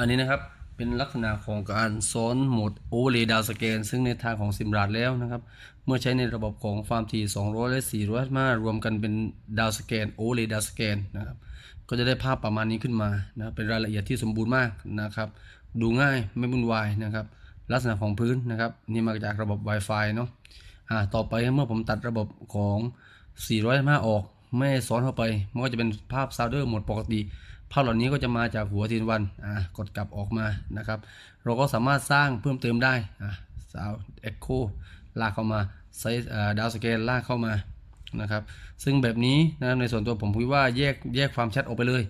อันนี้นะครับเป็นลักษณะของการซ้อนโหมดโอเวอร์เลย์ดาวสแกนซึ่งในทางของซิมราดแล้วนะครับ เมื่อใช้ในระบบของฟาร์มที200 และ 400มารวมกันเป็นดาวสแกนโอเวอร์เลย์ดาวสแกนนะครับ ก็จะได้ภาพประมาณนี้ขึ้นมานะเป็นรายละเอียดที่สมบูรณ์มากนะครับ ดูง่ายไม่วุ่นวายนะครับ ลักษณะของพื้นนะครับ นี่มาจากระบบ Wi-Fi เนาะอ่าต่อไปเมื่อผมตัดระบบของ 405 ออก ไม่ซ้อนเข้าไป มันก็จะเป็นภาพซาวเดอร์โหมดปกติ ภาพเหล่านี้ก็จะมาจากหัวทีนวันอ่ากดกลับออกมานะครับ เราก็สามารถสร้างเพิ่มเติมได้อ่าซาวเอ็กโคลากเข้ามาไซส์ดาวสเกลลากเข้ามานะครับ ซึ่งแบบนี้นะในส่วนตัวผมคิดว่าแยกแยกความชัดออกไปเลย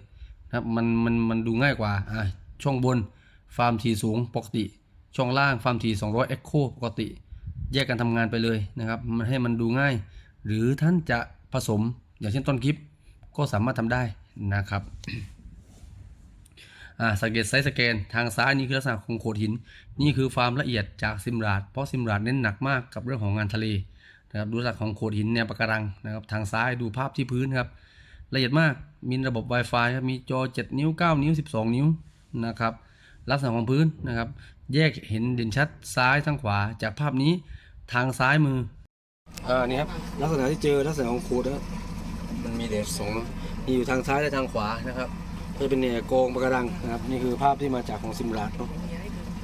นะครับมันมันมันดูง่ายกว่าอ่าช่วงบนฟาร์มทีสูงปกติ ช่วงล่างฟาร์มที200 Echo ปกติ แยกกันทำงานไปเลยนะครับมันให้มันดูง่าย หรือท่านจะผสมอย่างเช่นต้นคลิปก็สามารถทำได้นะครับ สังเกตไซส์สแกนทางซ้ายนี่คือลักษณะของโขดหิน นี่คือความละเอียดจากซิมราดเพราะซิมราดเน้นหนักมากกับเรื่องของงานทะเลนะครับดูลักษณะของโขดหินแนวปะการังนะครับทางซ้ายดูภาพที่พื้นครับละเอียดมากมีระบบ Wi-Fi ครับมีจอ 7 นิ้ว 9 นิ้ว 12 นิ้วนะครับลักษณะของพื้นนะครับแยกเห็นเด่นชัดซ้ายทางขวา จากภาพนี้ทางซ้ายมืออ่านี่ครับลักษณะที่เจอลักษณะของโขดนะครับมันมีเด่นสองมีอยู่ทางซ้ายและทางขวานะครับ ก็จะเป็นเนี่ยโกงปะการังนะครับนี่คือภาพที่มาจากของซิมราดเนาะ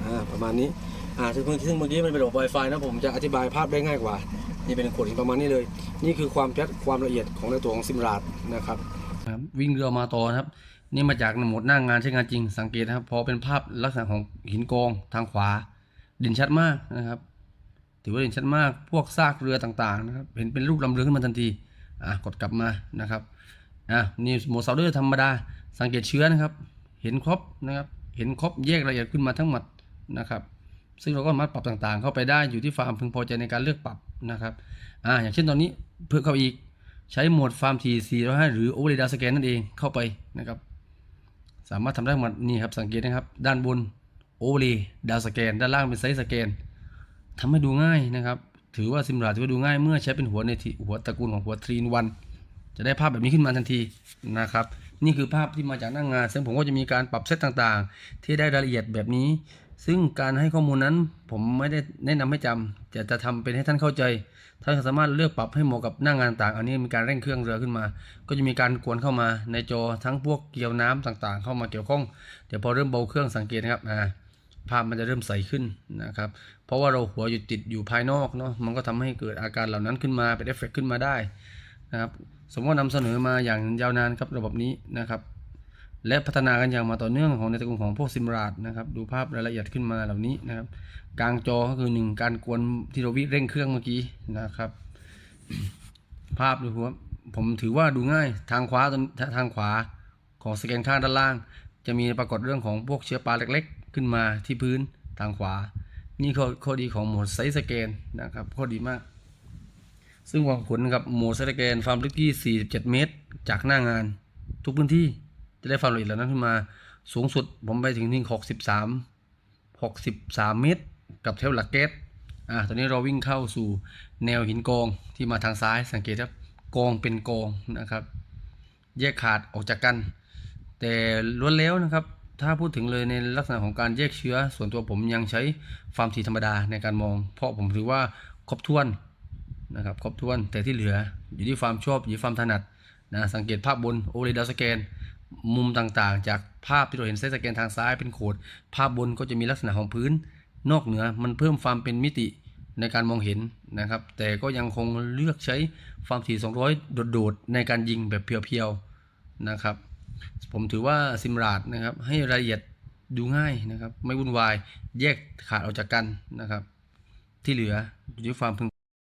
อ่าประมาณนี้อ่าซึ่งซึ่งเมื่อกี้มันเป็นระบบ Wi-Fi นะผมจะอธิบายภาพได้ง่ายกว่า นี่เป็นโขดหินประมาณนี้เลย นี่คือความชัดความละเอียดของในตัวของซิมราดนะครับวิ่งเรือมาต่อครับ นี่มาจากหมดหน้างงานใช้งานจริงสังเกตนะครับพอเป็นภาพลักษณะของหินกองทางขวาเด่นชัดมากนะครับ ถือว่าเด่นชัดมากพวกซากเรือต่างๆนะครับเห็นเป็นรูปลำเรือขึ้นมาทันทีอะกดกลับมานะครับอะนี่โหมดซาเดอร์ธรรมดา สังเกตเชื้อนะครับ เห็นครบนะครับ เห็นครบแยกละเอียดขึ้นมาทั้งหมดนะครับ ซึ่งเราก็สามารถปรับต่างๆ เข้าไปได้อยู่ที่ฟาร์มพึงพอใจในการเลือกปรับนะครับอ่าอย่างเช่นตอนนี้เพิ่มเข้าอีกใช้โหมดฟาร์มที405หรือโอเวอร์ดาสแกนนั่นเองเข้าไปนะครับ สามารถทำได้หมดนี่ครับสังเกตนะครับ ด้านบนโอเวอร์ดาสแกนด้านล่างเป็นไซส์สแกนทำให้ดูง่ายนะครับ ถือว่าซิมราถือว่าดูง่ายเมื่อใช้เป็นหัวในหัวตระกูลของหัวทรีนวันจะได้ภาพแบบนี้ขึ้นมาทันทีนะครับ นี่คือภาพที่มาจากหน้างงาน ซึ่งผมก็จะมีการปรับเซตต่างๆ ที่ได้รายละเอียดแบบนี้ ซึ่งการให้ข้อมูลนั้นผมไม่ได้แนะนำให้จำจะจะทำเป็นให้ท่านเข้าใจ ท่านสามารถเลือกปรับให้เหมาะกับหน้างานต่าง อันนี้มีการเร่งเครื่องเรือขึ้นมา ก็จะมีการกวนเข้ามาในจอทั้งพวกเกลียวน้ำต่างๆ เข้ามาเกี่ยวข้อง เดี๋ยวพอเริ่มเบาเครื่องสังเกตนะครับอ่าภาพมันจะเริ่มใสขึ้นนะครับ เพราะว่าเราหัวอยู่ติดอยู่ภายนอกเนาะ มันก็ทำให้เกิดอาการเหล่านั้นขึ้นมาเป็นเอฟเฟกต์ขึ้นมาได้ นะครับ สมมติว่านำเสนอมาอย่างยาวนานครับระบบนี้นะครับ และพัฒนากันอย่างมาต่อเนื่องของในตระกูลของพวกซิมราดนะครับ ดูภาพรายละเอียดขึ้นมาเหล่านี้นะครับ กลางจอก็คือหนึ่งการกวนที่เราวิเร่งเครื่องเมื่อกี้นะครับ ภาพดูครับผมถือว่าดูง่ายทางขวาทางขวาของสแกนข้างด้านล่าง จะมีปรากฏเรื่องของพวกเชื้อปลาเล็ก ๆ ขึ้นมาที่พื้นทางขวา นี่ข้อข้อดีของโหมดไซส์สแกนนะครับข้อดีมาก ซึ่งหวังผลกับโหมดไซส์สแกนความลึกที่ 47 เมตร จากหน้างาน ทุกพื้นที่จะได้ความละเอียดเหล่านั้นขึ้นมา สูงสุดผมไปถึงที่63 63 เมตร กับเทวหลักเกตอ่าตอนนี้เราวิ่งเข้าสู่แนวหินกองที่มาทางซ้ายสังเกตครับกองเป็นกองนะครับ แยกขาดออกจากกัน แต่ล้วนแล้วนะครับ ถ้าพูดถึงเลยในลักษณะของการแยกเชื้อ ส่วนตัวผมยังใช้ฟาร์มทีธรรมดาในการมอง เพราะผมถือว่าครบถ้วน นะครับครบถ้วนแต่ที่เหลืออยู่ที่ความชอบอยู่ที่ความถนัดนะสังเกตภาพบนโอเรดาสแกนมุมต่างๆ จากภาพที่เราเห็นไซส์สแกนทางซ้ายเป็นโขด ภาพบนก็จะมีลักษณะของพื้น นอกเหนือมันเพิ่มความเป็นมิติในการมองเห็นนะครับ แต่ก็ยังคงเลือกใช้ความถี่ 200 โดดๆ ในการยิงแบบเพียวๆนะครับ ผมถือว่าซิมราดนะครับให้รายละเอียดดูง่ายนะครับ ไม่วุ่นวายแยกขาดออกจากกันนะครับ ที่เหลืออยู่ที่ความพึง